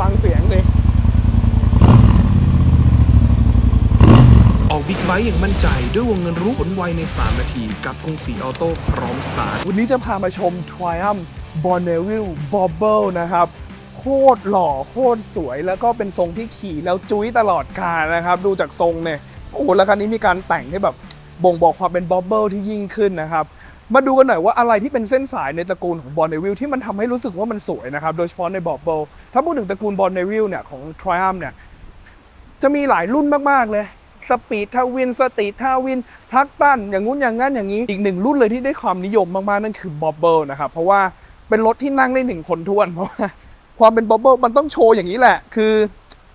ฟังเสียงดิออกบิ๊กไบค์อย่างมั่นใจด้วยวงเงินรู้ผลไวใน 3 นาที กับกรุงศรีออโต้พร้อมสตาร์ท วันนี้จะพามาชม Triumph Bonneville Bobble นะครับ โคตรหล่อโคตรสวยแล้วก็เป็นทรงที่ขี่แล้วจุ้ยตลอดกาลนะครับ ดูจากทรงเนี่ย โอ้โหแล้วคันนี้มีการแต่งให้แบบบ่งบอกความเป็น Bobble ที่ยิ่งขึ้นนะครับ มาดูกันหน่อยว่าอะไรที่เป็นเส้นสายในตระกูลของ Bonneville ที่มันทำให้รู้สึกว่ามันสวยนะครับ โดยเฉพาะใน Bobble ถ้าพูดถึงตระกูล Bonneville เนี่ยของ Triumph เนี่ยจะมีหลายรุ่นมาก ๆ เลยสปีดทาวินสตีททาวิน ทักตัน อย่างงู้นอย่างงั้นอย่างนี้ อีกหนึ่งรุ่นเลยที่ได้ความนิยมมาก ๆ นั่นคือบอบเบิลนะครับเพราะว่าเป็นรถที่นั่งได้หนึ่งคนท้วนเพราะว่าความเป็นบอบเบิลมันต้องโชว์อย่างนี้แหละ คือ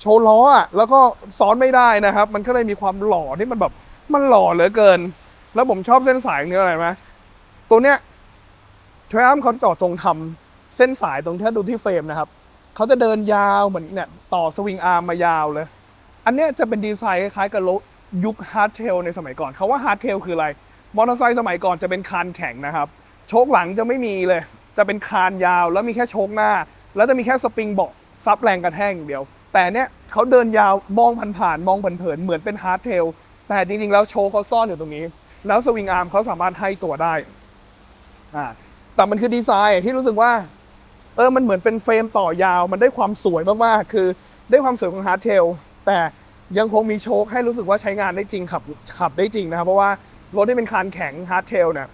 โชว์ล้ออะแล้วก็ซ้อนไม่ได้นะครับ มันก็เลยมีความหล่อที่มันแบบมันหล่อเหลือเกิน แล้วผมชอบเส้นสายนี้อะไรไหม ตัวเนี้ยทรัมป์เขาต่อจงทำเส้นสายตรงที่ดูที่เฟรมนะครับเขาจะเดินยาวเหมือนเนี่ยต่อสวิงอาร์มมายาวเลย อันเนี้ยจะเป็นดีไซน์คล้ายกับรถยุคฮาร์ดเทลในสมัยก่อนเขาว่าฮาร์ดเทลคืออะไร มอเตอร์ไซค์สมัยก่อนจะเป็นคานแข็งนะครับ โชคหลังจะไม่มีเลย จะเป็นคานยาวแล้วมีแค่โชคหน้า แล้วจะมีแค่สปริงเบาะซับแรงกระแทกอย่างเดียว แต่เนี้ยเขาเดินยาวมองผ่านๆมองเผินๆเหมือนเป็นฮาร์ดเทลแต่จริงๆแล้วโชคเขาซ่อนอยู่ตรงนี้ แล้วสวิงอาร์มเขาสามารถให้ตัวได้ อ่าแต่มันคือดีไซน์ที่รู้สึกว่า เออมันเหมือนเป็นเฟรมต่อยาว มันได้ความสวยมากๆคือได้ความสวยของฮาร์ดเทลแต่ยังคงมีโชคให้รู้สึกว่าใช้งานได้จริงขับขับได้จริงนะครับ เพราะว่ารถที่เป็นคานแข็งฮาร์ดเทลเนี่ย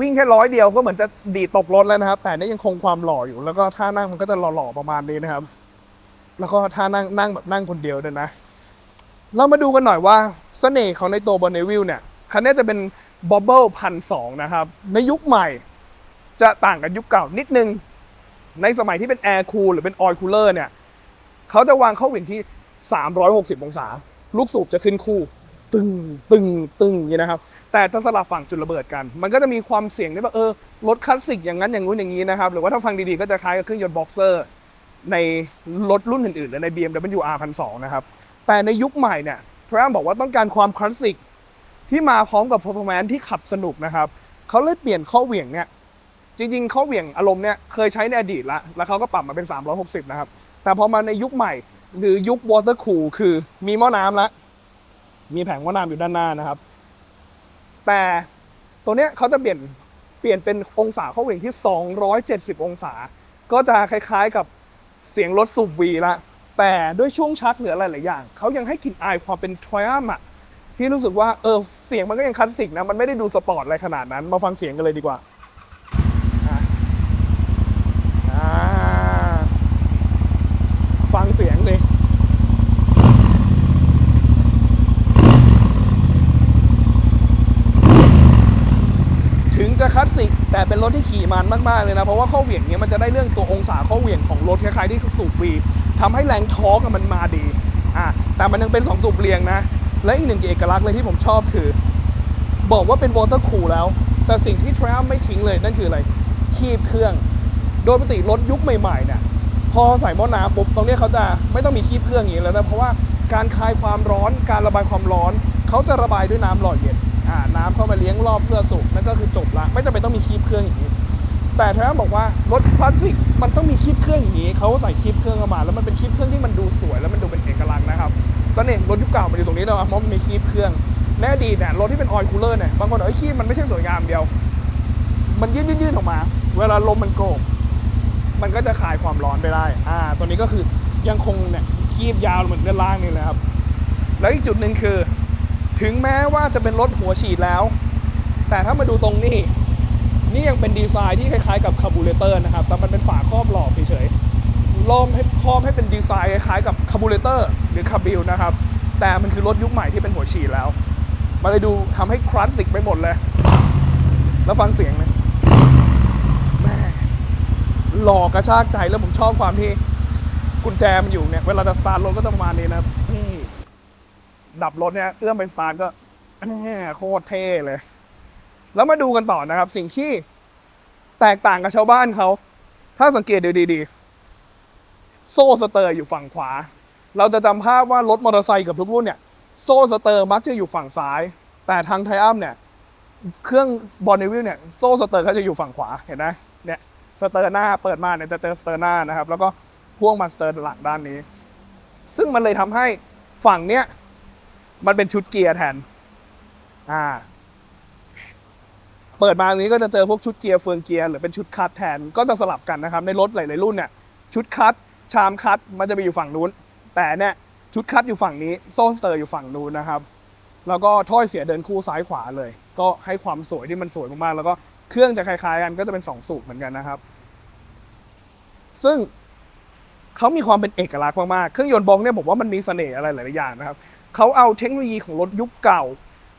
วิ่งแค่ร้อยเดียวก็เหมือนจะดีดตกรถแล้วนะครับ แต่นี่ยังคงความหล่ออยู่ แล้วก็ท่านั่งมันก็จะหล่อๆประมาณนี้นะครับ แล้วก็ท่านั่งนั่งแบบนั่งคนเดียวด้วยนะ เรามาดูกันหน่อยว่าเสน่ห์ของในตัวบอนเนวิลเนี่ยคันนี้จะเป็นบอบเบิลพันสองนะครับ ในยุคใหม่ จะต่างกับยุคเก่านิดนึง ในสมัยที่เป็นแอร์คูลหรือเป็นออยล์คูลเลอร์เนี่ยเขาจะวางเข้าหวี่งที่ 360 องศา ลูกสูบจะขึ้นคู่ ตึงตึงตึงอย่างนี้นะครับ แต่จะสลับฝั่งจุดระเบิดกัน มันก็จะมีความเสี่ยงที่แบบเออรถคลาสสิกอย่างนั้นอย่างนู้นอย่างนี้นะครับ หรือว่าถ้าฟังดีๆก็จะคล้ายกับเครื่องยนต์บ็อกเซอร์ในรถรุ่นอื่นๆหรือใน BMW R 1 2นะครับ แต่ในยุคใหม่เนี่ยทรัมป์บอกว่าต้องการความคลาสสิกที่มาพร้อมกับ performance ที่ขับสนุกนะครับ เขาเลยเปลี่ยนข้อเหวี่ยงเนี่ย จริงๆเขาเหวี่ยงอารมณ์เนี่ยเคยใช้ในอดีตละแล้วเขาก็ปรับมาเป็น 360 นะครับ แต่พอมาในยุคใหม่ หรือยุควอเตอร์คูลคือมีหม้อน้ำแล้วมีแผงหม้อน้ำอยู่ด้านหน้านะครับ แต่ตัวเนี้ยเขาจะเปลี่ยนเปลี่ยนเป็นองศาเขาเหวี่ยงที่ 270 องศา ก็จะคล้ายๆกับเสียงรถสูบวีละ แต่ด้วยช่วงชักเหลือหลายๆอย่างเขายังให้กลิ่นอายความเป็นทริอัมอะที่รู้สึกว่าเออเสียงมันก็ยังคลาสสิกนะมันไม่ได้ดูสปอร์ตอะไรขนาดนั้นมาฟังเสียงกันเลยดีกว่าฟังเสียงดิถึง จะคลาสสิกแต่เป็นรถที่ขี่มันมากๆเลยนะ เพราะว่าข้อเหวี่ยงเนี้ยมันจะได้เรื่องตัวองศาข้อเหวี่ยงของรถคล้ายๆที่สูบวีทำให้แรงทอร์กอะมันมาดีอะแต่มันยังเป็นสองสูบเรียงนะ และอีกหนึ่งเอกลักษณ์เลยที่ผมชอบคือ บอกว่าเป็นวอเตอร์คูลแล้ว แต่สิ่งที่ทรัมไม่ทิ้งเลยนั่นคืออะไรคีบเครื่อง โดยปกติรถยุคใหม่ๆเนี่ยพอใส่หม้อน้ำปุ๊บตรงนี้เขาจะไม่ต้องมีคีบเครื่องอย่างนี้แล้วนะเพราะว่าการคลายความร้อนการระบายความร้อน เขาจะระบายด้วยน้ำหล่อเย็น่าน้ำเข้ามาเลี้ยงรอบเสื้อสูบนั่นก็คือจบละไม่จำเป็นต้องมีคีบเครื่องอย่างนี้ แต่ถ้าบอกว่ารถคลาสสิกมันต้องมีคีบเครื่องอย่างนี้เขาใส่คีบเครื่องเข้ามา แล้วมันเป็นคีบเครื่องที่มันดูสวย แล้วมันดูเป็นเอกลักษณ์นะครับเสน่ห์รถยุคเก่ามันอยู่ตรงนี้นะเพราะมันมีคีบเครื่องในอดีเนี่ยรถที่เป็นออยล์คูลเลอร์เนี่ยบางคนบอกไอ้คีบมันไม่ใช่สวยงามเดียว มันยื่นยื่นๆออกมา เวลาลมมันโกกมันก็จะคลายความร้อนไปได้ อ่า ตัวนี้ก็คือยังคงเนี่ยคีบยาวเหมือนด้านล่างนี่เลยครับ แล้วอีกจุดหนึ่งคือ ถึงแม้ว่าจะเป็นรถหัวฉีดแล้ว แต่ถ้ามาดูตรงนี้ นี่ยังเป็นดีไซน์ที่คล้ายๆกับคาร์บูเรเตอร์นะครับ แต่มันเป็นฝาครอบหลอกเฉยๆล้อมให้ครอบให้เป็นดีไซน์คล้ายๆกับคาร์บูเรเตอร์หรือคาร์บิลนะครับ แต่มันคือรถยุคใหม่ที่เป็นหัวฉีดแล้วมันเลยดูทำให้คลาสสิกไปหมดเลย แล้วฟังเสียงนะแม่หลอกกระชากใจแล้วผมชอบความที่กุญแจมันอยู่เนี่ย เวลาจะสตาร์ทรถก็จะประมาณนี้นะครับ ดับรถเนี่ยเอื้อมไปสตาร์ทก็โคตรเท่เลย แล้วมาดูกันต่อนะครับ สิ่งที่แตกต่างกับชาวบ้านเขา ถ้าสังเกตดูดีๆ โซ่สเตอร์อยู่ฝั่งขวา เราจะจำภาพว่ารถมอเตอร์ไซค์กับทุกรุ่นเนี่ย โซ่สเตอร์มักจะอยู่ฝั่งซ้าย แต่ทางไทอัมเนี่ย เครื่องบอลเนวิลเนี่ย โซ่สเตอร์เขาจะอยู่ฝั่งขวา เห็นไหมเนี่ยสเตอร์หน้าเปิดมาเนี่ยจะเจอสเตอร์หน้านะครับ แล้วก็พ่วงมาสเตอร์หลังด้านนี้ ซึ่งมันเลยทำให้ฝั่งเนี้ย มันเป็นชุดเกียร์แทน อ่า เปิดมาตรงนี้ก็จะเจอพวกชุดเกียร์เฟืองเกียร์หรือเป็นชุดคัตแทน ก็จะสลับกันนะครับ ในรถหลายๆรุ่นเนี่ยชุดคัตชามคัตมันจะไปอยู่ฝั่งนู้น แต่เนี่ยชุดคัตอยู่ฝั่งนี้ โซ่สเตอร์อยู่ฝั่งนู้นนะครับ แล้วก็ถ้อยเสียเดินคู่ซ้ายขวาเลย ก็ให้ความสวยที่มันสวยมากๆ แล้วก็เครื่องจะคล้ายๆกันก็จะเป็นสองสูบเหมือนกันนะครับ ซึ่งเขามีความเป็นเอกลักษณ์มากๆ เครื่องยนต์บองเนี่ยผมว่ามันมีเสน่ห์อะไรหลายๆอย่างนะครับ เขาเอาเทคโนโลยีของรถยุคเก่า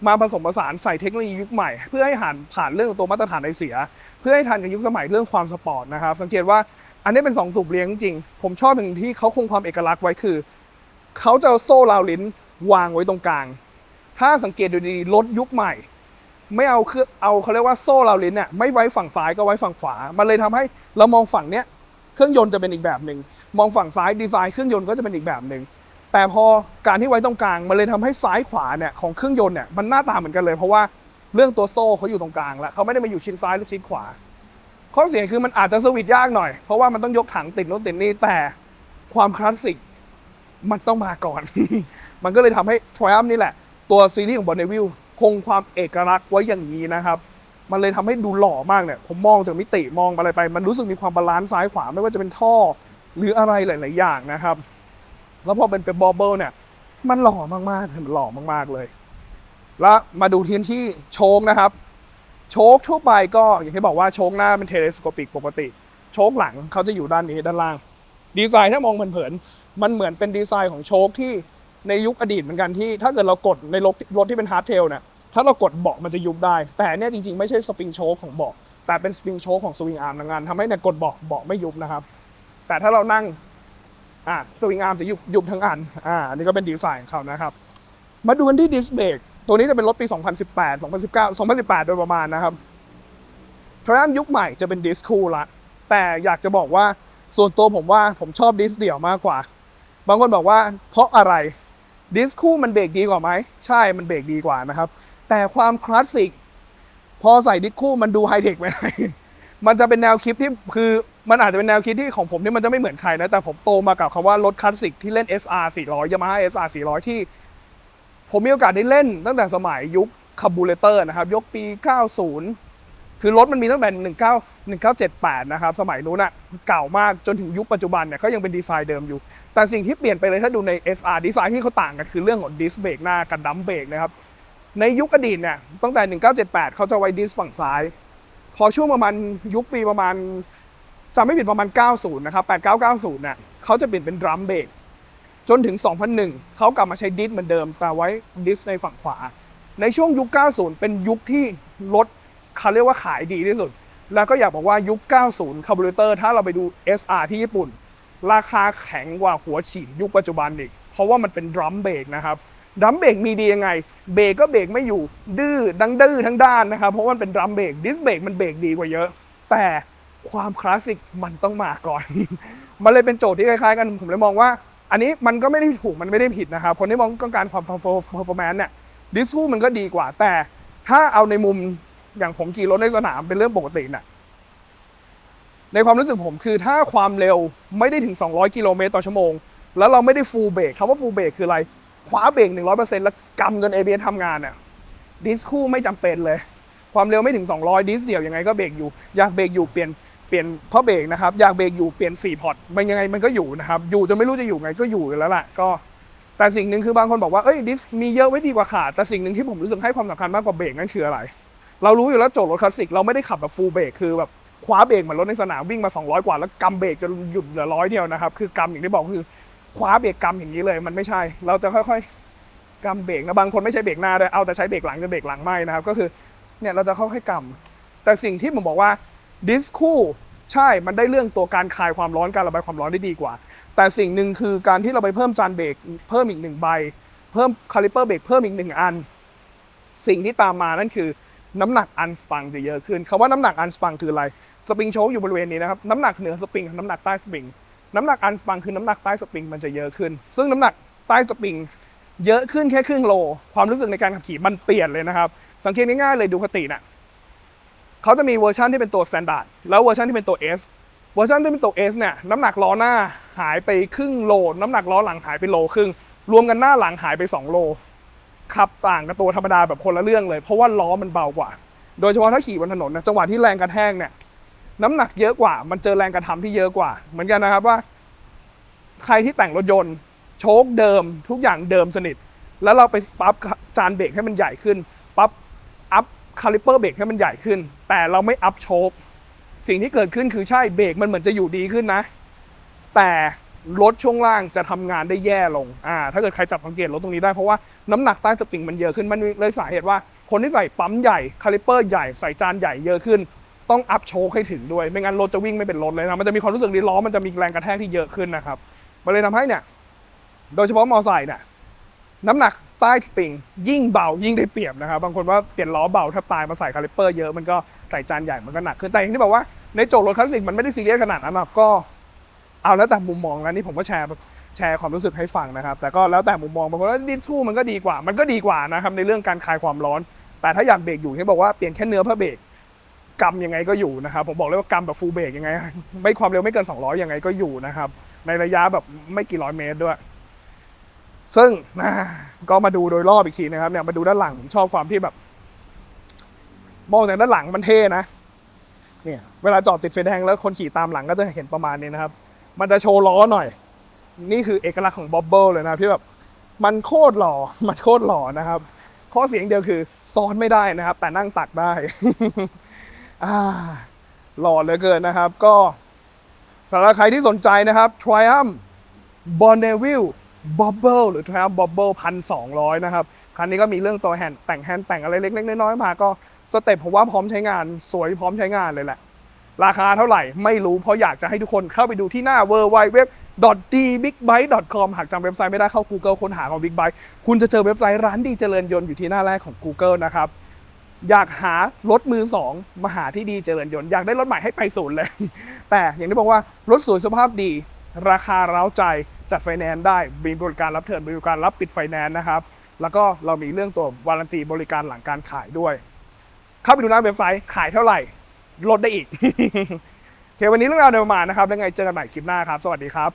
มาผสมผสานใส่เทคโนโลยียุคใหม่ เพื่อให้หันผ่านเรื่องของตัวมาตรฐานไอเสีย เพื่อให้ทันกับยุคสมัยเรื่องความสปอร์ตนะครับ สังเกตว่าอันนี้เป็นสองสูบเรียงจริง ผมชอบหนึ่งที่เขาคงความเอกลักษณ์ไว้คือ เขาจะเอาโซ่ราวลิ้นวางไว้ตรงกลาง ถ้าสังเกตดูดีๆรถยุคใหม่ ไม่เอาเครื่องเอาเขาเรียกว่าโซ่ราวลิ้นเนี่ยไม่ไว้ฝั่งซ้ายก็ไว้ฝั่งขวา มันเลยทำให้เรามองฝั่งเนี้ยเครื่องยนต์จะเป็นอีกแบบหนึ่งมองฝั่งซ้ายดีไซน์เครื่องยนต์ก็จะเป็นอีกแบบหนึ่ง แต่พอการที่ไว้ตรงกลางมันเลยทำให้ซ้ายขวาเนี่ยของเครื่องยนต์เนี่ยมันหน้าตาเหมือนกันเลย เพราะว่าเรื่องตัวโซ่เขาอยู่ตรงกลางแล้วเขาไม่ได้มาอยู่ชิ้นซ้ายหรือชิ้นขวา ข้อเสียคือมันอาจจะสวิตช์ยากหน่อย เพราะว่ามันต้องยกถังติดโน้นติดนี่แต่ความคลาสสิกมันต้องมาก่อน มันก็เลยทำให้ Triumph นี่แหละ ตัวซีรีส์ของบอนเนวิลคงความเอกลักษณ์ไว้อย่างนี้นะครับ มันเลยทำให้ดูหล่อมากเนี่ย ผมมองจากมิติมองอะไรไป มันรู้สึกมีความบาลานซ์ซ้ายขวาไม่ว่าจะเป็นท่อ หรืออะไรหลาย ๆ อย่างนะครับ แล้วพอเป็นเป็นบอเบิลเนี่ย มันหล่อมากๆมันหล่อมากๆเลย แล้วมาดูที่ที่โชคนะครับ โชคทั่วไปก็อย่างที่บอกว่าโชคหน้าเป็นเทเลสโคปิกปกติ โชคหลังเขาจะอยู่ด้านนี้ด้านล่าง ดีไซน์ถ้ามองเผินๆมันเหมือนเป็นดีไซน์ของโชคที่ในยุคอดีตเหมือนกันที่ ถ้าเกิดเรากดในรถรถที่เป็นฮาร์ดเทลเนี่ยถ้าเรากดเบาะมันจะยุบได้ แต่เนี่ยจริงๆไม่ใช่สปริงโชคของเบาะแต่เป็นสปริงโชคของสวิงอาร์มทำงานทำให้เนี่ยกดเบาะเบาะไม่ยุบนะครับ แต่ถ้าเรานั่ง อ่าสวิงอาร์มจะยุบยุบทั้งอันอ่าอันนี้ก็เป็นดีไซน์ของเขานะครับ มาดูกันที่ดิสเบรกตัวนี้จะเป็นรถปี 2018 2019 2018 โดยประมาณนะครับทรัมยุคใหม่จะเป็นดิสคูลละแต่อยากจะบอกว่าส่วนตัวผมว่าผมชอบดิสเดี่ยวมากกว่า บางคนบอกว่าเพราะอะไรดิสคู่มันเบรกดีกว่าไหม ใช่มันเบรกดีกว่านะครับ แต่ความคลาสสิกพอใส่ดิสคู่มันดูไฮเทคไปหน่อยมันจะเป็นแนวคิดที่คือ มันอาจจะเป็นแนวคิดที่ของผมที่มันจะไม่เหมือนใครนะ แต่ผมโตมากับคำว่ารถคลาสสิกที่เล่น SR 400 Yamaha SR 400 ที่ ผมมีโอกาสได้เล่นตั้งแต่สมัยยุคคาบูเลเตอร์นะครับยกปี 90 คือรถมันมีตั้งแต่ 19 1978 นะครับ สมัยนู้นอะเก่ามากจนถึงยุคปัจจุบันเนี่ยก็ยังเป็นดีไซน์เดิมอยู่ แต่สิ่งที่เปลี่ยนไปเลยถ้าดูใน SR ดีไซน์ที่เขาต่างกันคือเรื่องของดิสเบรกหน้ากับดัมเบรกนะครับในยุคอดีตเนี่ยตั้งแต่ 1978 เขาจะไว้ดิสฝั่งซ้าย พอช่วงประมาณยุคปีประมาณ จำไม่ผิดประมาณ 90 นะครับ 8990เนี่ยเขาจะเปลี่ยนเป็นดรัมเบรกจนถึง 2001 เขากลับมาใช้ดิสเหมือนเดิม แต่ไว้ดิสในฝั่งขวา ในช่วงยุค 90 เป็นยุคที่รถเขาเรียกว่าขายดีที่สุด แล้วก็อยากบอกว่ายุค 90 คาร์บูเรเตอร์ถ้าเราไปดู SR ที่ญี่ปุ่น ราคาแข็งกว่าหัวฉีดยุคปัจจุบันอีก เพราะว่ามันเป็นดรัมเบรกนะครับดรัมเบรกมีดียังไง เบรกก็เบรกไม่อยู่ ดื้อดังดื้อทั้งด้านนะครับ เพราะว่ามันเป็นดรัมเบรก ดิสเบรกมันเบรกดีกว่าเยอะ แต่ ความคลาสสิกมันต้องมาก่อน มันเลยเป็นโจทย์ที่คล้ายๆกัน ผมเลยมองว่า อันนี้มันก็ไม่ได้ถูกมันไม่ได้ผิดนะครับ คนที่มองต้องการความ performance เนี่ยดิสคูมันก็ดีกว่า แต่ถ้าเอาในมุมอย่างผมขี่รถในสนามเป็นเรื่องปกติเนี่ยในความรู้สึกผมคือถ้าความเร็วไม่ได้ถึง 200 กิโลเมตรต่อชั่วโมง แล้วเราไม่ได้ฟูลเบรกคำว่าฟูลเบรกคืออะไรขวาเบรก100%แล้วกำจน ABS ทำงานเนี่ยดิสคู่ไม่จำเป็นเลย ความเร็วไม่ถึง 200 ดิสเดียวยังไงก็เบรกอยู่ อยากเบรกอยู่เปลี่ยน เปลี่ยนเพราะเบรกนะครับอยากเบรกอยู่เปลี่ยน4พอร์ตมันยังไงมันก็อยู่นะครับ อยู่จนไม่รู้จะอยู่ไงก็อยู่อยู่แล้วล่ะก็ แต่สิ่งหนึ่งคือบางคนบอกว่าเอ้ยดิสมีเยอะไว้ดีกว่าขาดแต่สิ่งหนึ่งที่ผมรู้สึกให้ความสำคัญมากกว่าเบรกนั่นคืออะไร เรารู้อยู่แล้วโจทย์รถคลาสสิกเราไม่ได้ขับแบบฟูลเบรกคือแบบคว้าเบรกเหมือนรถในสนามวิ่งมา 200 กว่าแล้วกำเบรกจนหยุดเหลือร้อยเดียวนะครับคือกำอย่างที่บอกคือคว้าเบรกกำอย่างนี้เลย มันไม่ใช่ เราจะค่อยๆกำเบรกนะบางคนไม่ใช้เบรกหน้าด้วยเอาแต่ใช้เบรกหลังจะเบรกหลังไม่นะครับ ก็คือเนี่ยเราจะค่อยๆกำแต่สิ่งที่ผมบอกว่า ดิสคู่ใช่มันได้เรื่องตัวการคายความร้อนการระบายความร้อนได้ดีกว่า แต่สิ่งหนึ่งคือการที่เราไปเพิ่มจานเบรกเพิ่มอีกหนึ่งใบ เพิ่มคาลิเปอร์เบรกเพิ่มอีกหนึ่งอัน สิ่งที่ตามมานั่นคือน้ำหนักอันสปังจะเยอะขึ้นคำว่าน้ำหนักอันสปังคืออะไรสปริงโชคอยู่บริเวณนี้นะครับน้ำหนักเหนือสปริงกับน้ำหนักใต้สปริงน้ำหนักอันสปังคือน้ำหนักใต้สปริงมันจะเยอะขึ้น ซึ่งน้ำหนักใต้สปริงเยอะขึ้นแค่ครึ่งโล ความรู้สึกในการขับขี่มันเปลี่ยนเลยนะครับ สังเกตง่ายๆเลยดูคติน่ะ เขาจะมีเวอร์ชันที่เป็นตัว standard แล้วเวอร์ชันที่เป็นตัว S เวอร์ชันที่เป็นตัว S เนี่ยน้ำหนักล้อหน้าหายไปครึ่งโล น้ำหนักล้อหลังหายไปโลครึ่ง รวมกันหน้าหลังหายไป 2 โล ขับต่างกับตัวธรรมดาแบบคนละเรื่องเลย เพราะว่าล้อมันเบากว่า โดยเฉพาะถ้าขี่บนถนนนะจังหวะที่แรงกระแทกเนี่ยน้ำหนักเยอะกว่า มันเจอแรงกระทำที่เยอะกว่า เหมือนกันนะครับว่า ใครที่แต่งรถยนต์โชคเดิมทุกอย่างเดิมสนิท แล้วเราไปปรับจานเบรกให้มันใหญ่ขึ้น คาลิเปอร์เบรกให้มันใหญ่ขึ้น แต่เราไม่อัพโชคสิ่งที่เกิดขึ้นคือใช่เบรกมันเหมือนจะอยู่ดีขึ้นนะ แต่รถช่วงล่างจะทำงานได้แย่ลงอ่าถ้าเกิดใครจับสังเกตรถตรงนี้ได้เพราะว่าน้ำหนักใต้สปริงมันเยอะขึ้นมันเลยสาเหตุว่า คนที่ใส่ปั๊มใหญ่คาลิเปอร์ใหญ่ใส่จานใหญ่เยอะขึ้น ต้องอัพโชคให้ถึงด้วย ไม่งั้นรถจะวิ่งไม่เป็นรถเลยนะมันจะมีความรู้สึกดีล้อมันจะมีแรงกระแทกที่เยอะขึ้นนะครับมันเลยทำให้เนี่ย โดยเฉพาะมอไซค์เนี่ย น้ำหนักใต้สปริงยิ่งเบายิ่งได้เปรียบนะครับ บางคนว่าเปลี่ยนล้อเบาถ้าตายมาใส่คาลิเปอร์เยอะมันก็ใส่จานใหญ่มันก็หนักขึ้นแต่อย่างที่บอกว่าในโจทย์รถคลาสสิกมันไม่ได้ซีเรียสขนาดนั้นหรอกก็เอาแล้วแต่มุมมองนะนี่ผมก็แชร์แชร์ความรู้สึกให้ฟังนะครับ แต่ก็แล้วแต่มุมมองบางคนว่าดิสทูมันก็ดีกว่า มันก็ดีกว่านะครับในเรื่องการคลายความร้อน แต่ถ้าอยากเบรกอยู่ที่บอกว่าเปลี่ยนแค่เนื้อเพื่อเบรกกำยังไงก็อยู่นะครับผมบอกเลยว่ากำแบบฟูลเบรกยังไง ไม่ความเร็วไม่เกิน 200ยังไงก็อยู่นะครับในระยะแบบไม่กี่ร้อยเมตรด้วย ซึ่งนะก็มาดูโดยรอบอีกทีนะครับเนี่ยมาดูด้านหลังผมชอบความที่แบบ มองจากด้านหลังมันเท่นะเนี่ยเวลาจอดติดไฟแดงแล้วคนขี่ตามหลังก็จะเห็นประมาณนี้นะครับ มันจะโชว์ล้อหน่อย นี่คือเอกลักษณ์ของบ๊อบเบิลเลยนะที่แบบมันโคตรหล่อมันโคตรหล่อนะครับ ข้อเสียงเดียวคือซ้อนไม่ได้นะครับ แต่นั่งตักได้อ่าหล่อเหลือเกินนะครับ ก็สำหรับใครที่สนใจนะครับ Triumph Bonneville Bobble หรือ Triumph Bobble พันสองร้อยนะครับ คันนี้ก็มีเรื่องตัวแฮนด์แต่งแฮนด์แต่งอะไรเล็กๆน้อยๆมาก็สเต็ปผมว่าพร้อมใช้งานสวยพร้อมใช้งานเลยแหละ ราคาเท่าไหร่ไม่รู้เพราะอยากจะให้ทุกคนเข้าไปดูที่หน้า w w w d b i g b i t e c o m หากจำเว็บไซต์ไม่ได้เข้า Google ค้นหาของ Big Bike คุณจะเจอเว็บไซต์ร้านดีเจริญยนต์อยู่ที่หน้าแรกของ Google นะครับอยากหารถมือสองมาหาที่ดีเจริญยนต์อยากได้รถใหม่ให้ไปศูนย์เลย แต่อย่างที่บอกว่ารถสวยสภาพดี ราคาเร้าใจ จัดไฟแนนซ์ได้มีบริการรับเทิร์นบริการรับปิดไฟแนนซ์นะครับแล้วก็เรามีเรื่องตัววารันตีบริการหลังการขายด้วย เข้าไปดูหน้าเว็บไซต์ขายเท่าไหร่ ลดได้อีกโอเควันนี้เรื่องราวเดินมานะครับ แล้วไงเจอกันใหม่คลิปหน้าครับ สวัสดีครับ